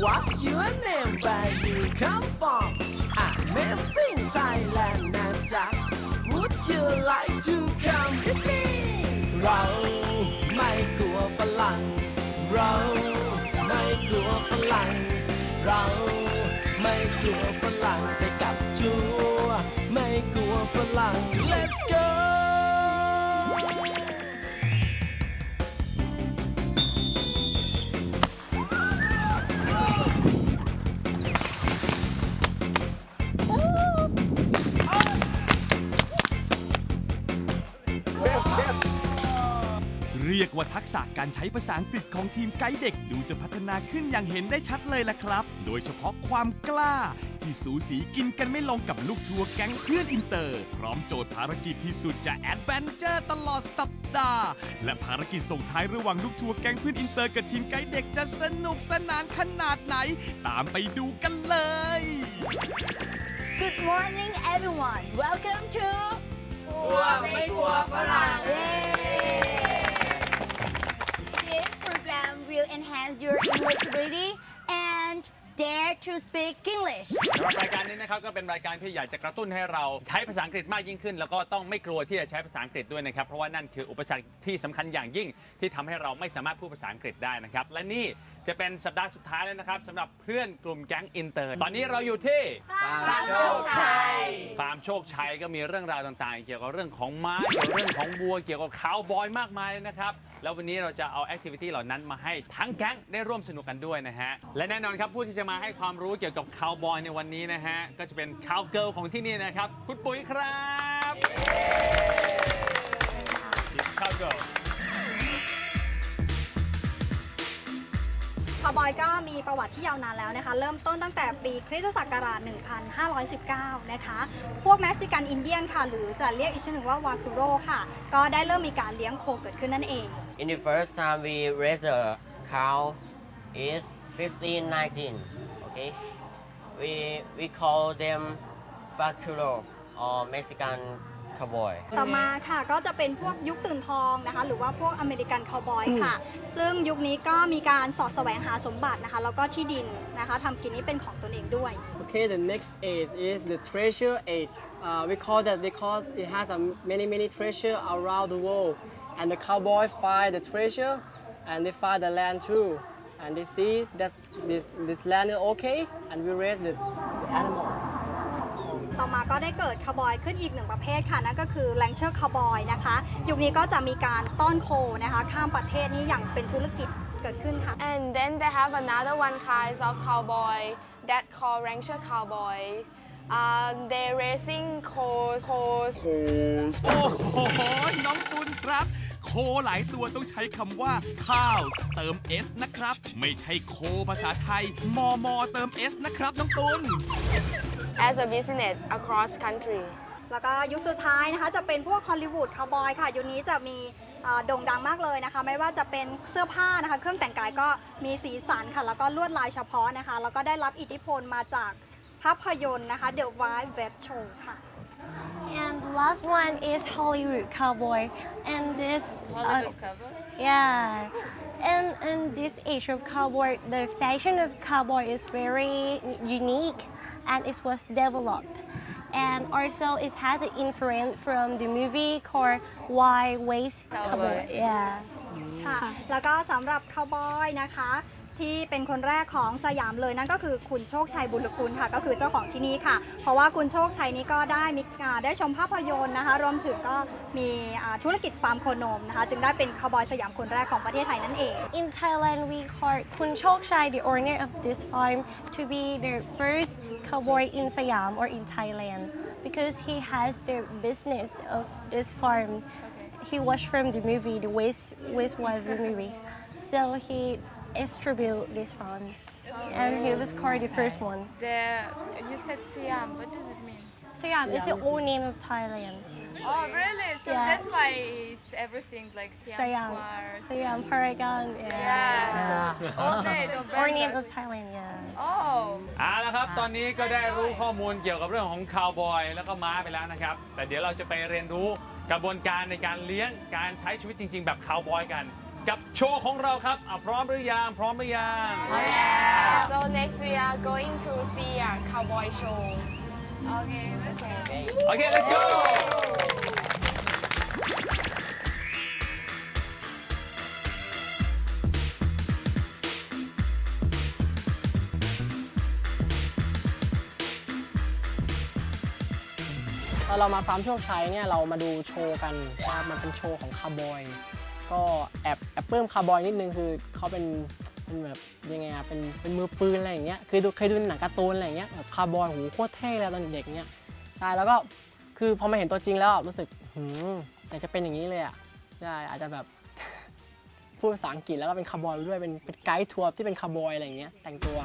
What's your name? Where you come from? Amazing Thailand นะจ๊ะ Would you like to come with me? เรา เรียกว่าทักษะการใช้ภาษาอังกฤษของทีมไกด์เด็กดูจะพัฒนาขึ้นอย่างเห็นได้ชัดเลยล่ะครับ โดยเฉพาะความกล้า ที่สูสีกินกันไม่ลงกับลูกทัวร์แก๊งเพื่อนอินเตอร์ พร้อมโจทย์ภารกิจที่สุดจะแอดเวนเจอร์ตลอดสัปดาห์ และภารกิจส่งท้ายระหว่างลูกทัวร์แก๊งเพื่อนอินเตอร์กับทีมไกด์เด็กจะสนุกสนานขนาดไหน ตามไปดูกันเลย Good morning, everyone. Welcome to ทัวร์ไม่กลัวฝรั่ง will enhance your English ability and dare to speak English. สำหรับรายการนี้นะครับก็เป็นรายการที่อยากจะกระตุ้นให้เราใช้ภาษาอังกฤษมากยิ่งขึ้น แล้วก็ต้องไม่กลัวที่จะใช้ภาษาอังกฤษด้วยนะครับ เพราะว่านั่นคืออุปสรรคที่สำคัญอย่างยิ่งที่ทำให้เราไม่สามารถพูดภาษาอังกฤษได้นะครับ และนี่ จะเป็นสัปดาห์สุดท้ายแล้วนะครับสำหรับเพื่อนกลุ่มแก๊งอินเตอร์ ตอนนี้เราอยู่ที่ ฟาร์มโชคชัย ฟาร์มโชคชัยก็มีเรื่องราวต่างๆ เกี่ยวกับเรื่องของม้าเกี่ยวกับเรื่องของวัว เกี่ยวกับคาวบอยมากมายเลยนะครับ แล้ววันนี้เราจะเอาแอคทิวิตี้เหล่านั้นมาให้ทั้งแก๊งได้ร่วมสนุกกันด้วยนะฮะ และแน่นอนครับผู้ที่จะมาให้ความรู้เกี่ยวกับคาวบอยในวันนี้นะฮะ ก็จะเป็นคาวเกิลของที่นี่นะครับ คุณปุ๋ยครับคาวเกิลาวบอยก็มีประวัติที่ยาวนานแล้วนะคะ เริ่มต้นตั้งแต่ปีคริสตศักราช 1519 นะคะ พวกเม็กซิกันอินเดียนค่ะ หรือจะเรียกอีกชื่อหนึ่งว่าวาคูโรค่ะ ก็ได้เริ่มมีการเลี้ยงโคเกิดขึ้นนั่นเอง In the first time we raise a cow is 1519. Okay, we we call them vaquero or Mexican cowboy. ต่อมาค่ะก็จะเป็นพวกยุคตื่นทองนะคะ หรือว่าพวกอเมริกันคาวบอยค่ะ ซึ่งยุคนี้ก็มีการสอดแสวงหาสมบัตินะคะ แล้วก็ที่ดินนะคะทำกินนี้เป็นของตนเองด้วย Okay, the next age is the treasure age. Uh, we call that because it has a many many treasure around the world, and the cowboy find the treasure, and they find the land too, and they see that this this land is okay, and we raise the, the animal. ต่อมาก็ได้เกิดคาวบอยขึ้นอีกหนึ่งประเภทค่ะนั่นก็คือแรงเชอร์คาวบอยนะคะ ยุคนี้ก็จะมีการต้อนโคนะคะข้ามประเทศนี้อย่างเป็นธุรกิจเกิดขึ้นค่ะ And then they have another one kind of cowboy that called rancher cowboy. Uh, they racing cows, cows, โอ้โห น้องตุลครับ โคหลายตัวต้องใช้คำว่า cows เติม s นะครับ ไม่ใช่โคภาษาไทย มอมอเติม s นะครับ น้องตุล as a business across country. แล้วก็ยุคสุดท้ายนะคะจะเป็นพวกฮอลลีวูดคาวบอยค่ะ ยุคนี้จะมีเอ่อโด่งดังมากเลยนะคะ ไม่ว่าจะเป็นเสื้อผ้านะคะ เครื่องแต่งกายก็มีสีสันค่ะ แล้วก็ลวดลายเฉพาะนะคะ แล้วก็ได้รับอิทธิพลมาจากภาพยนตร์นะคะ The Wild Web Show ค่ะ And the last one is Hollywood Cowboy. And this, uh, yeah, and in this age of cowboy, the fashion of cowboy is very unique, and it was developed. And also, it has an influence from the movie called Wild West Cowboy. Yeah. ค่ะ แล้วก็สำหรับคาวบอยนะคะ ที่เป็นคนแรกของสยามเลยนั่นก็คือคุณโชคชัยบุญคุณค่ะ ก็คือเจ้าของที่นี่ค่ะ เพราะว่าคุณโชคชัยนี้ก็ได้มีได้ชมภาพยนตร์นะคะ รวมถึงก็มีธุรกิจฟาร์มโคนมนะคะ จึงได้เป็นคาวบอยสยามคนแรกของประเทศไทยนั่นเอง In Thailand we call คุณโชคชัย the owner of this farm to be the first cowboy in Siam or in Thailand because he has the business of this farm he watched from the movie the waste waste movie so he distributed this farm, and he was called the first one. The, you said Siam, what does it mean? Siam is the old name of Thailand. Oh, really? So Yeah. that's why it's everything like Siam, Siam, Square. Siam, Paragon, yeah. Yeah. So all day, the Or name band- of Thailand, yeah. Oh. เอาละครับ ตอนนี้ก็ได้รู้ข้อมูลเกี่ยวกับเรื่องของคาวบอยแล้วก็ม้าไปแล้วนะครับ แต่เดี๋ยวเราจะไปเรียนรู้กระบวนการในการเลี้ยงการใช้ชีวิตจริง ๆ แบบคาวบอยกัน กับโชว์ของเราครับอะพร้อมหรือยัง พร้อมหรือยัง So next we are going to see a cowboy show. Okay, let's go. Okay. โอเค let's go ตอนเรามาฟาร์มโชคชัยเนี่ยเรามาดูโชว์กันว่ามันเป็นโชว์ของคาร์บอย ก็แอบแอบปลื้มคาร์บอยนิดนึงคือเขาเป็นเป็นแบบยังไงอะเป็นเป็นมือปืนอะไรอย่างเงี้ยคือดูเคยดูในหนังการ์ตูนอะไรอย่างเงี้ยแบบคาร์บอยโหโคตรเท่เลยตอนเด็กเนี่ยใช่แล้วก็คือพอมาเห็นตัวจริงแล้วรู้สึกหืมอยากจะเป็นอย่างนี้เลยอะใช่อาจจะแบบพูดภาษาอังกฤษแล้วก็เป็นคาร์บอยด้วยเป็นเป็นไกด์ทัวร์ที่เป็นคาร์บอยอะไรอย่างเงี้ยแต่งตัว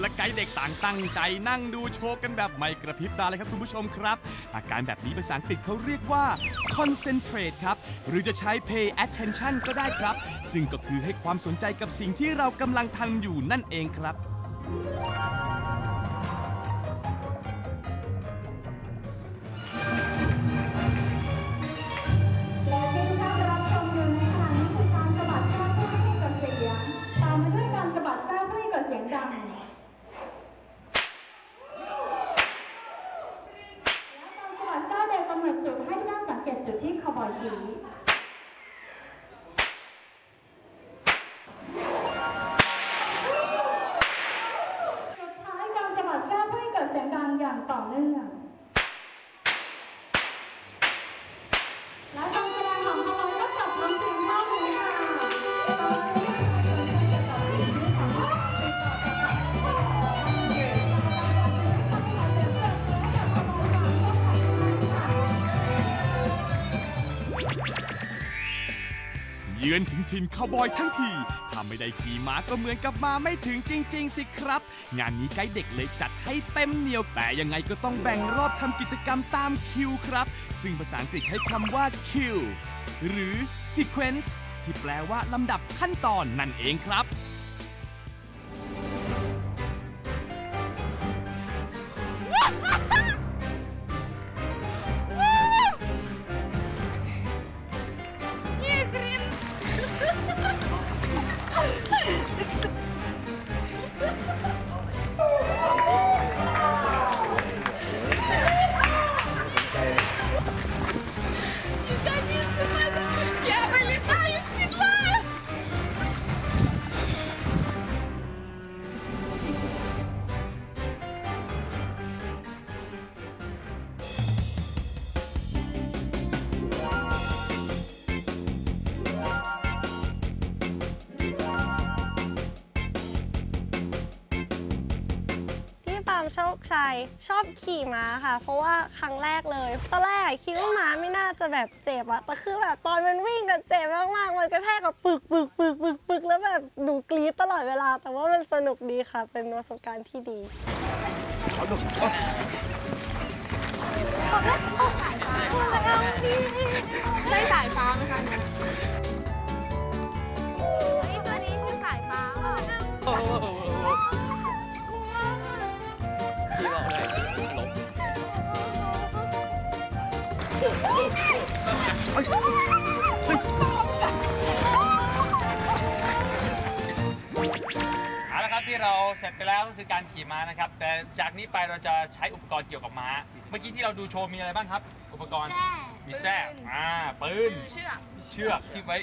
และไกด์เด็กต่างตั้งใจนั่งดูโชว์กันแบบไม่กระพริบตาเลยครับคุณผู้ชมครับ อาการแบบนี้ภาษาอังกฤษเขาเรียกว่า concentrate ครับ หรือจะใช้ pay attention ก็ได้ครับ ซึ่งก็คือให้ความสนใจกับสิ่งที่เรากำลังทำอยู่นั่นเองครับ เยือนถึงถิ่นคาวบอยทั้งทีถ้าไม่ได้ขี่ม้าก็เหมือนกับมาไม่ถึงจริง ๆ สิครับ งานนี้ไกด์เด็กเลยจัดให้เต็มเหนียว แต่ยังไงก็ต้องแบ่งรอบทำกิจกรรมตามคิวครับ ซึ่งภาษาอังกฤษใช้คำว่าคิวหรือ sequence ที่แปลว่าลำดับขั้นตอนนั่นเองครับ ชัยชอบขี่ม้าค่ะ เพราะว่าครั้งแรกเลยตอนแรกคิดว่าม้าไม่น่าจะแบบเจ็บอะแต่คือแบบตอนมันวิ่งกันเจ็บมากๆมันกระแทกกับปึกปึกปึกปึกปึกแล้วแบบหนูกรี๊ดตลอดเวลา แต่ว่ามันสนุกดีค่ะ เป็นประสบการณ์ที่ดีใช่สายฟ้าไหมคะ เราเสร็จไปแล้วก็คือการขี่ม้านะครับ แต่จากนี้ไปเราจะใช้อุปกรณ์เกี่ยวกับม้า เมื่อกี้ที่เราดูโชว์มีอะไรบ้างครับ อุปกรณ์ มีแส้อ่าปืน เชือกเชือกที่ไว้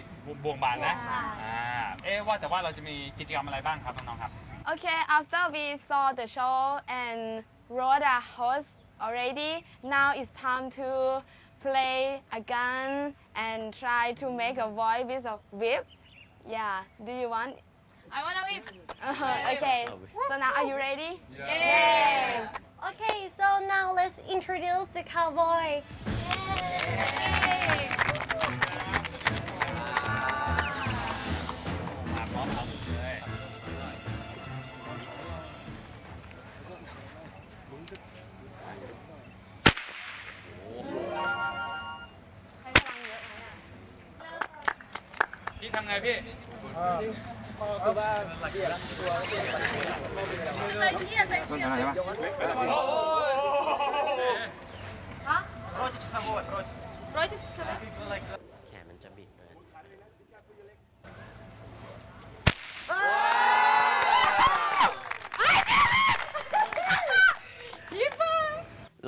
บ่วงบานนะ อ่า เอ๊ะว่าแต่ว่าเราจะมีกิจกรรมอะไรบ้างครับน้องๆครับ Okay, after we saw the show and wrote a host already, now it's time to play a gun and try to make a voice with a whip. Yeah, do you want? I want a whip. okay, so now are you ready? Yes. Okay, so now let's introduce the cowboy. มาพร้อมเราเลยพี่ทำไงพี่ Против себя. แขนมันจะบิดเลย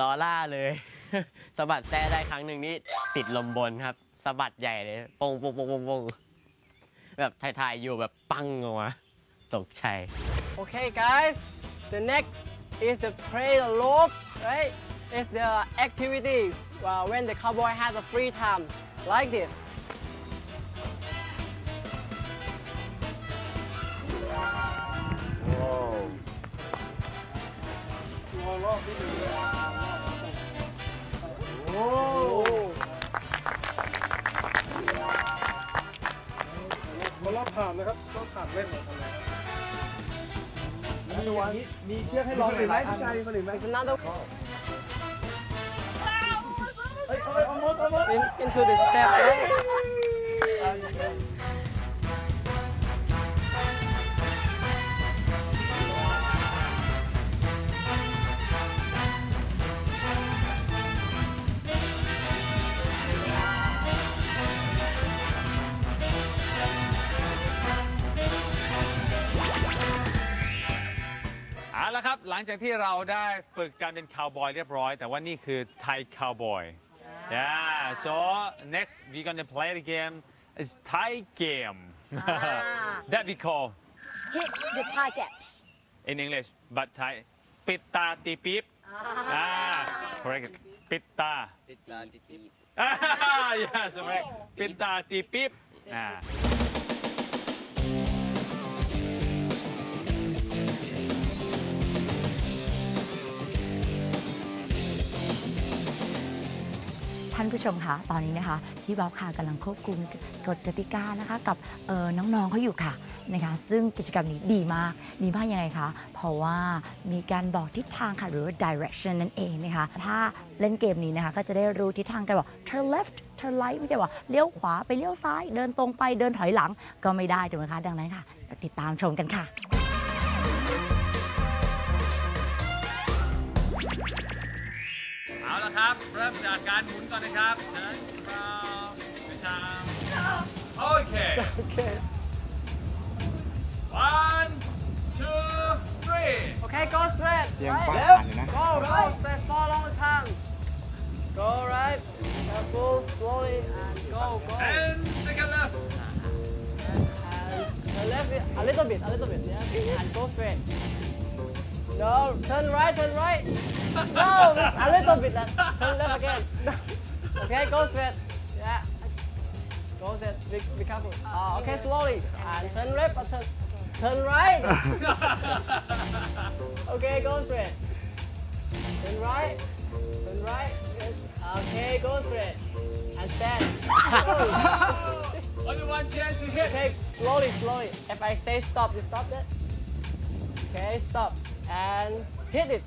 ลอล่าเลย สะบัดแท้ได้ครั้งหนึ่งนี่ติดลมบนครับสะบัดใหญ่เลยปงปงปงปงปง แบบถ่ายๆอยู่แบบปังออกมาตกใจ Okay, guys. The next is the play the rope, right? It's the activity uh, when the cowboy has a free time, like this. Whoa. มั ผ่านนะครับรอบผ่านเล่นหมดเลยมีวันมีเชือกให้ลองหรือไหมผู้ชายคนอื่นไหม It's another เฮ้ยเฮ้ยเอาหมดเอาหมด in, into the step. Right? ละครับ หลังจากที่เราได้ฝึกการเป็นคาวบอยเรียบร้อย แต่ว่านี่คือไทยคาวบอย yeah so next we gonna play the game is Thai game that we call Hit the target. in English but Thai ปิดตาตีปี๊บอ่า correct ปิดตาติดตาติดตีอ่า yes correct ปิดตาตีปี๊บอ่า ท่านผู้ชมคะตอนนี้นะคะพี่บ๊อบค่ะกำลังควบคุมกฎกติกานะคะกับเออน้องๆเขาอยู่ค่ะนะคะซึ่งกิจกรรมนี้ดีมากดีมากยังไงคะเพราะว่ามีการบอกทิศทางค่ะหรือว่า direction นั่นเองนะคะถ้าเล่นเกมนี้นะคะก็จะได้รู้ทิศทางกันบอก turn left turn right ไม่ใช่ว่าเลี้ยวขวาไปเลี้ยวซ้าย เดินตรงไปเดินถอยหลังก็ไม่ได้ถูกไหมคะดังนั้นค่ะ ติดตามชมกันค่ะ เอาละครับ เริ่มจากการหมุนก่อนนะครับเชิญเราไปทางโอเค Okay. one two three Okay, go straight. เตรียม right? ฟังผ่านเลยนะ Go, go, straight for a long time. Go right, careful, slowly, and go, go. and second left And the left, bit- a little bit, a little bit, yeah. And go straight. No, turn right, turn right. No, a little bit. That turn left again. okay, go straight. Yeah. Go straight. Be, be careful. Uh, okay, slowly. And turn left, or turn, turn right. okay, go straight. Turn right. Turn right. Okay, go straight. And stand. only one chance to hit Okay, slowly, slowly. If I say stop, you stop it. Okay, stop and hit it.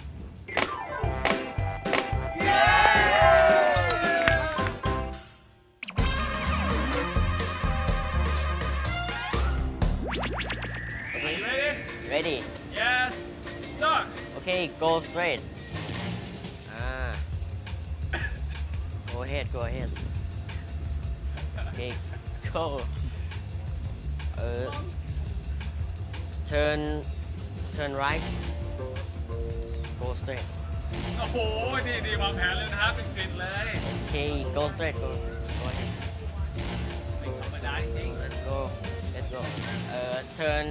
Ready? Ready. Yes. Start. Okay, go straight. Ah. go ahead, go ahead. Okay, go. Uh, turn, turn right straight โอ้โหนี่นี่วางแผนเลยนะครับเป็นกริดเลย okay go straight go go ahead ไม่ธรรมดาจริง let's go let's go เอ่อ turn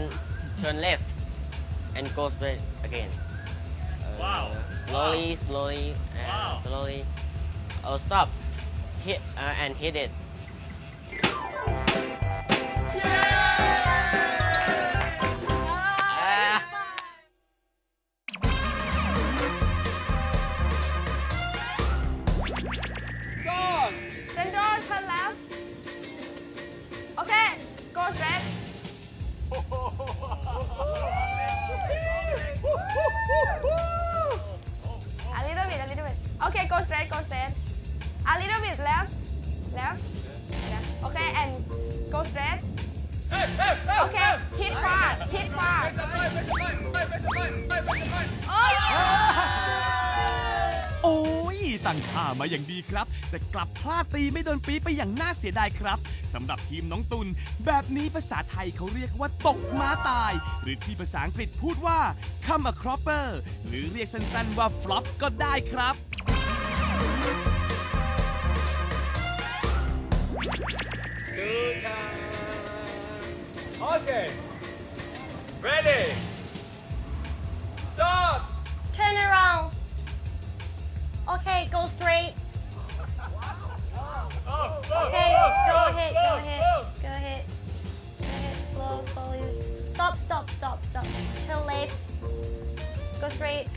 turn left and go straight again. Uh, Wow. Slowly, slowly, and Wow. slowly. Oh, stop. Hit uh, and hit it. ยตั้งท่ามาอย่างดีครับ แต่กลับพลาดตีไม่โดนปีไปอย่างน่าเสียดายครับสำหรับทีมน้องตุลแบบนี้ภาษาไทยเขาเรียกว่าตกม้าตาย หรือที่ภาษาอังกฤษพูดว่า come a cropper หรือเรียกสั้นๆว่า flop ก็ได้ครับ Two times. Okay. Ready.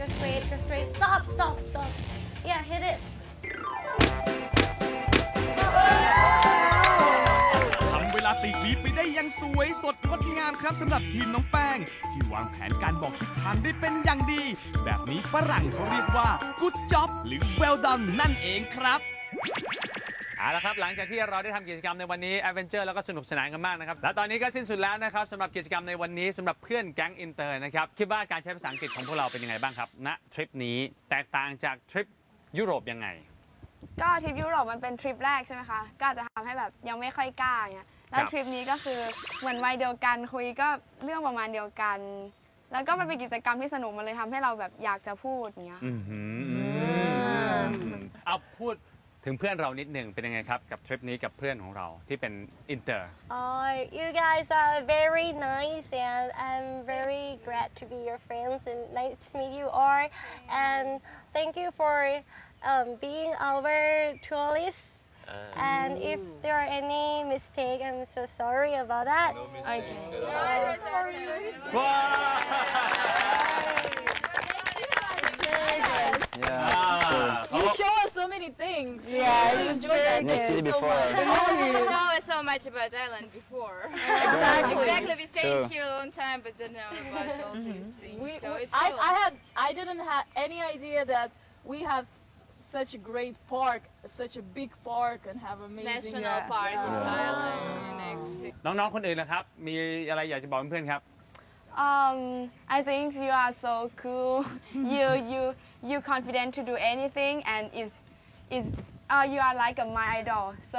Just wait, just wait. Stop, stop, stop. Yeah, hit it. ทำเวลาตีปี๊บไปได้อยังสวยสดงดงามครับสำหรับทีมน้องแป้ง ที่วางแผนการบอกทิศทางได้เป็นอย่างดี แบบนี้ฝรั่งเขาเรียกว่า good job หรือ well done นั่นเองครับ เอาละครับหลังจากที่เราได้ทำกิจกรรมในวันนี้แอดเวนเจอร์แล้วก็สนุกสนานกันมากนะครับ และตอนนี้ก็สิ้นสุดแล้วนะครับสำหรับกิจกรรมในวันนี้สำหรับเพื่อนแก๊งอินเตอร์นะครับ คิดว่าการใช้ภาษาอังกฤษของพวกเราเป็นยังไงบ้างครับณทริปนี้แตกต่างจากทริปยุโรปยังไง ก็ทริปยุโรปมันเป็นทริปแรกใช่ไหมคะ ก็อาจจะทำให้แบบยังไม่ค่อยกล้าอย่างเงี้ย แล้วครับ ทริปนี้ก็คือเหมือนวัยเดียวกันคุยก็เรื่องประมาณเดียวกัน แล้วก็มันเป็นกิจกรรมที่สนุกมันเลยทำให้เราแบบอยากจะพูดอย่างเงี้ย อือหือเอาพูด ถึงเพื่อนเรานิดหนึ่งเป็นยังไงครับ กับทริปนี้กับเพื่อนของเราที่เป็นอินเตอร์ Oh, you guys are very nice, and I'm very glad to be your friends and nice to meet you all. And thank you for um, being our tourists. Uh, And if there are any mistake, I'm so sorry about that. Ah, You oh. show us so many things. Yeah, we it's enjoyed that. Next city so before. much. The We didn't know so much about Thailand before. Exactly. exactly. We stayed True. here a long time, but didn't know about all these things. We, so we- it's I, cool. I had I didn't have any idea that we have s- such a great park, such a big park, and have amazing National yeah. park in Yeah. Thailand. and everything. น้องๆ คนอื่นนะครับ มีอะไรอยากจะบอกเพื่อนๆ ครับ Um, I think you are so cool. you you you confident to do anything and is is uh, you are like a my idol. So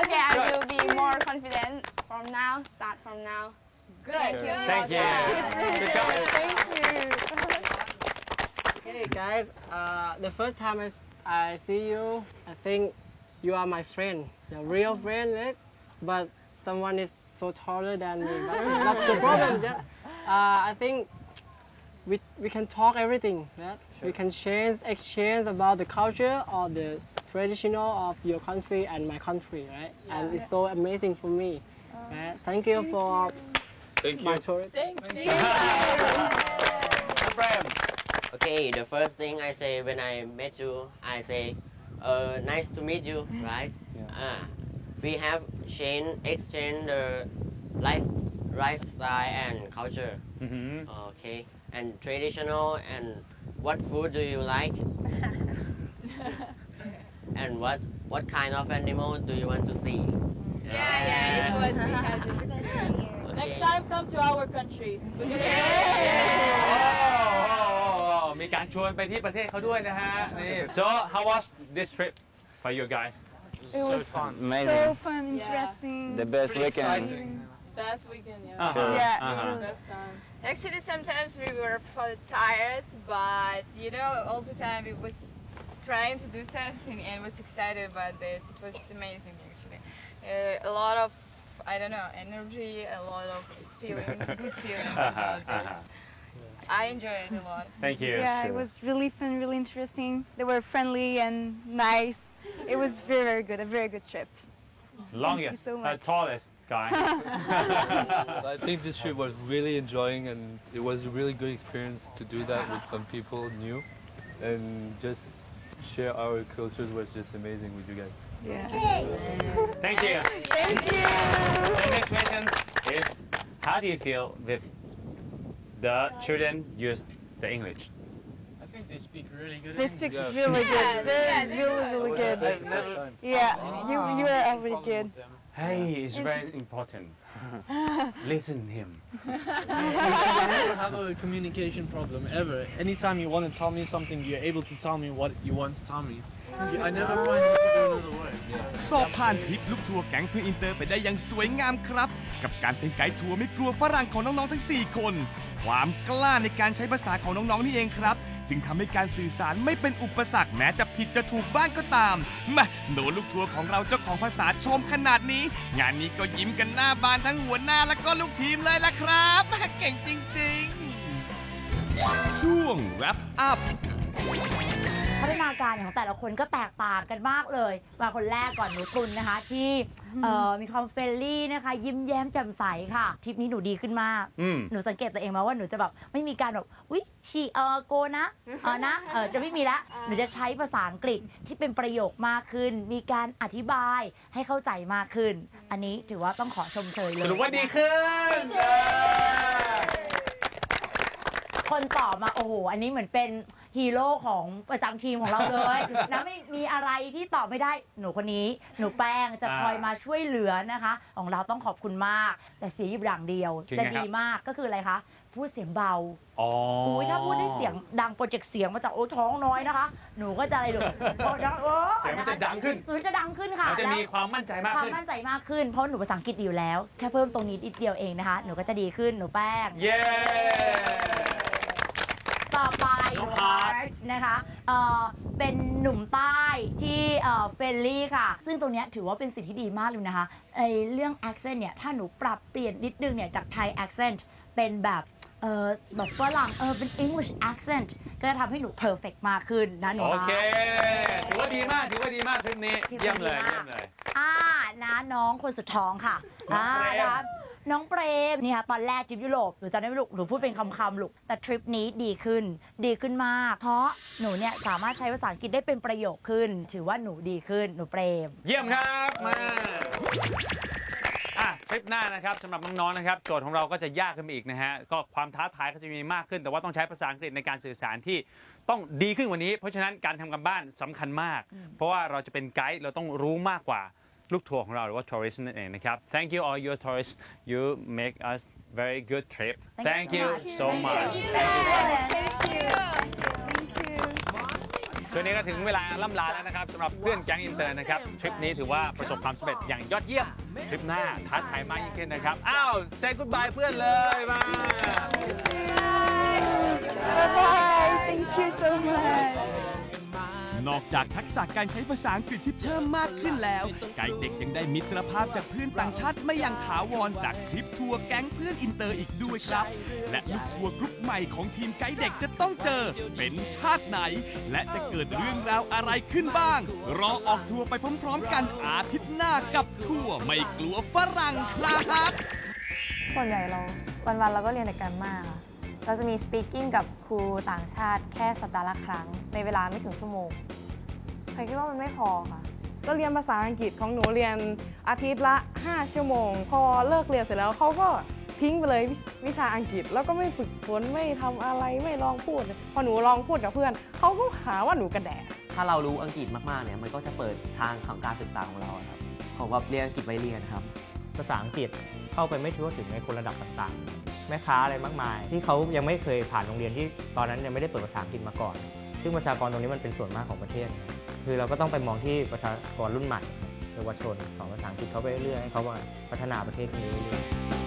okay, I will be more confident from now. Start from now. Good. Thank you. Thank you. Thank you. Hey guys, uh, the first time I, I see you, I think you are my friend, the real friend, right? But someone is so taller than me. But that's the problem. Yeah? Uh, I think we, we can talk everything. Yeah? We can change, exchange about the culture or the traditional of your country and my country, right? And it's so amazing for me. right? Thank you for Thank my you. tour. Thank you. Okay, the first thing I say when I met you, I say, uh, nice to meet you, right? Uh, we have changed, exchanged the life, lifestyle and culture. Okay, and traditional and what food do you like? and what what kind of animal do you want to see? Yeah, yeah, it was. We had this experience. Next time, come to our country. มีการชวนไปที่ประเทศเขาด้วยนะฮะ นี่ so how was this trip for you guys It was Amazing. so fun, interesting. The best pretty weekend. exciting. Best weekend, yeah. Uh-huh, Yeah, uh-huh. best time. Actually, sometimes we were tired, but you know, all the time it was trying to do something and was excited about this. It was amazing, actually. Uh, a lot of, I don't know, energy, a lot of feeling, good feeling Uh-huh, about this. uh-huh. I enjoyed it a lot. Thank you. Yeah, it was really fun, really interesting. They were friendly and nice. It was very, very good, a very good trip. Longest, so uh, tallest guy. I think this trip was really enjoying and it was a really good experience to do that with some people new and just share our cultures was just amazing with you guys. Yeah. Thank you. Thank you. The next question is, how do you feel with the children use the English? I think they speak really good English. They speak really good, very, really, really good. Yeah, you, you are really good. Hey, it's very important. Listen him. I never have a communication problem ever. Anytime you want to tell me something, you're able to tell me what you want to tell me. I never find you to do another word. สอบผ่านทริปลูกทัวร์แก๊งเพื่อนอินเตอร์ไปได้อย่างสวยงามครับ กับการเป็นไกด์ทัวร์ไม่กลัวฝรั่งของน้องๆทั้ง 4 คน ความกล้าในการใช้ภาษาของน้องๆนี่เองครับ จึงทำให้การสื่อสารไม่เป็นอุปสรรคแม้จะผิดจะถูกบ้างก็ตามมาหนูลูกทัวร์ของเราเจ้าของภาษาชมขนาดนี้ งานนี้ก็ยิ้มกันหน้าบานทั้งหัวหน้าและก็ลูกทีมเลยล่ะครับเก่งจริง ๆ ช่วง wrap up พัฒนาการของแต่ละคนก็แตกต่างกันมากเลย มาคนแรกก่อนหนูตุลนะคะ ที่เอ่อมีความเฟรนลี่นะคะ ยิ้มแย้มแจ่มใสค่ะทริปนี้หนูดีขึ้นมาก อืม หนูสังเกตตัวเองมาว่าหนูจะแบบไม่มีการแบบอุ๊ยชีเออโกนะเออนะเออจะไม่มีละหนูจะใช้ภาษาอังกฤษที่เป็นประโยคมากขึ้น มีการอธิบายให้เข้าใจมากขึ้น อันนี้ถือว่าต้องขอชมเชยเลยสรุปว่าดีขึ้นคนตอบมาโอ้โหอันนี้เหมือนเป็น ฮีโร่ของประจำทีมของเราเลยนะไม่มีอะไรที่ตอบไม่ได้หนูคนนี้ หนูแป้งจะอ่าคอยมาช่วยเหลือนะคะ ของเราต้องขอบคุณมาก แต่เสียอยู่อย่างเดียวคือไงแต่ครับดีมากก็คืออะไรคะพูดเสียงเบาอ๋ออุ้ยถ้าพูดได้เสียงดังโปรเจกต์เสียงมาจากโอ้ท้องน้อยนะคะ หนูก็จะอะไรดูโอ้ดังโอ้เสียงมันจะดังขึ้นหนูจะดังขึ้นค่ะมันจะมีแล้วความมั่นใจมากความขึ้นมั่นใจมากขึ้น เพราะหนูภาษาอังกฤษดีอยู่แล้ว แค่เพิ่มตรงนี้นิดเดียวเองนะคะ หนูก็จะดีขึ้น หนูแป้ง เย้ ต่อไปน้องฮาร์ท นะคะเอ่อเป็นหนุ่มใต้ที่เอ่อเฟรนลี่ค่ะ ซึ่งตรงเนี้ยถือว่าเป็นสิ่งที่ดีมากเลยนะคะไอเรื่อง accent เนี่ย ถ้าหนูปรับเปลี่ยนนิดนึงเนี่ย จากไทย accent เป็นแบบเออแบบฝรั่งเออเป็น English accent ก็จะทำให้หนู perfect มากขึ้นนะหนูโอนะ เค ถือว่าดีมาก ถือว่าดีมากทริปนี้ ถือว่าเยี่ยมเลย ดีมาก เยี่ยมเลย อ่านะน้องคนสุดท้องค่ะน้องเปรม นะคะ น้องเปรมนี่ค่ะตอนแรกทริปยุโรปหนูจำได้ไหมลูกหนูพูดเป็นคำๆลูกแต่ทริปนี้ดีขึ้น ดีขึ้นมาก เพราะหนูเนี่ยสามารถใช้ภาษาอังกฤษได้เป็นประโยคขึ้น ถือว่าหนูดีขึ้นหนูเปรม เยี่ยมครับมาอะทริปหน้านะครับสำหรับน้องๆนะครับ โจทย์ของเราก็จะยากขึ้นไปอีกนะฮะก็ความท้าทายก็จะมีมากขึ้น แต่ว่าต้องใช้ภาษาอังกฤษในการสื่อสารที่ต้องดีขึ้นกว่านี้ เพราะฉะนั้นการทำกันบ้านสำคัญมาก เพราะว่าเราจะเป็นไกด์เราต้องรู้มากกว่า ลูกทัวร์ของเราหรือว่า tourist นั่นเองนะครับ Thank you all your tourists you make us very good trip Thank you so much Thank you. คืนนี้ก็ถึงเวลาล่ำลาแล้วนะครับสำหรับเพื่อนแก๊งอินเตอร์นะครับทริปนี้ถือว่าประสบความสำเร็จอย่างยอดเยี่ยมทริปหน้าท้าทายมากยิ่งขึ้นนะครับอ้าว say goodbye เพื่อนเลยมา Bye bye thank you so much นอกจากทักษะการใช้ภาษาอังกฤษที่เพิ่มมากขึ้นแล้ว ไกด์เด็กยังได้มิตรภาพจากเพื่อนต่างชาติไม่ยังถาวรจากทริปทัวร์แก๊งเพื่อนอินเตอร์อีกด้วยครับ และลูกทัวร์กรุ๊ปใหม่ของทีมไกด์เด็กจะต้องเจอ เป็นชาติไหน และจะเกิดเรื่องราวอะไรขึ้นบ้าง รอออกทัวร์ไปพร้อมๆ กันอาทิตย์หน้ากับทัวร์ไม่กลัวฝรั่งครับส่วนใหญ่เราวันๆเราก็เรียนแต่แกรมมาค่ะเราจะมี speaking กับครูต่างชาติแค่สัปดาห์ละครั้ง ในเวลาไม่ถึงชั่วโมง ใครคิดว่ามันไม่พอค่ะก็เรียนภาษาอังกฤษของหนูเรียนอาทิตย์ละ 5 ชั่วโมง พอเลิกเรียนเสร็จแล้วเขาก็ทิ้งไปเลยวิวิชาอังกฤษแล้วก็ไม่ฝึกฝนไม่ทำอะไรไม่ลองพูด พอหนูลองพูดกับเพื่อนเขาก็หาว่าหนูกระแดะถ้าเรารู้อังกฤษมากๆเนี่ยมันก็จะเปิดทางของการศึกษาของเราอะครับของแบบเรียนอังกฤษไว้เรียนครับ ภาษาอังกฤษเข้าไปไม่ทั่วถึงในคนระดับต่างๆ แม่ค้าอะไรมากมาย ที่เขายังไม่เคยผ่านโรงเรียนที่ตอนนั้นยังไม่ได้เปิดภาษาอังกฤษมาก่อน ซึ่งประชากรตรงนี้มันเป็นส่วนมากของประเทศ คือเราก็ต้องไปมองที่ประชากรรุ่นใหม่เยาวชนสอนภาษาอังกฤษเขาไปเรื่อยให้เขามาพัฒนาประเทศนี้เรื่อย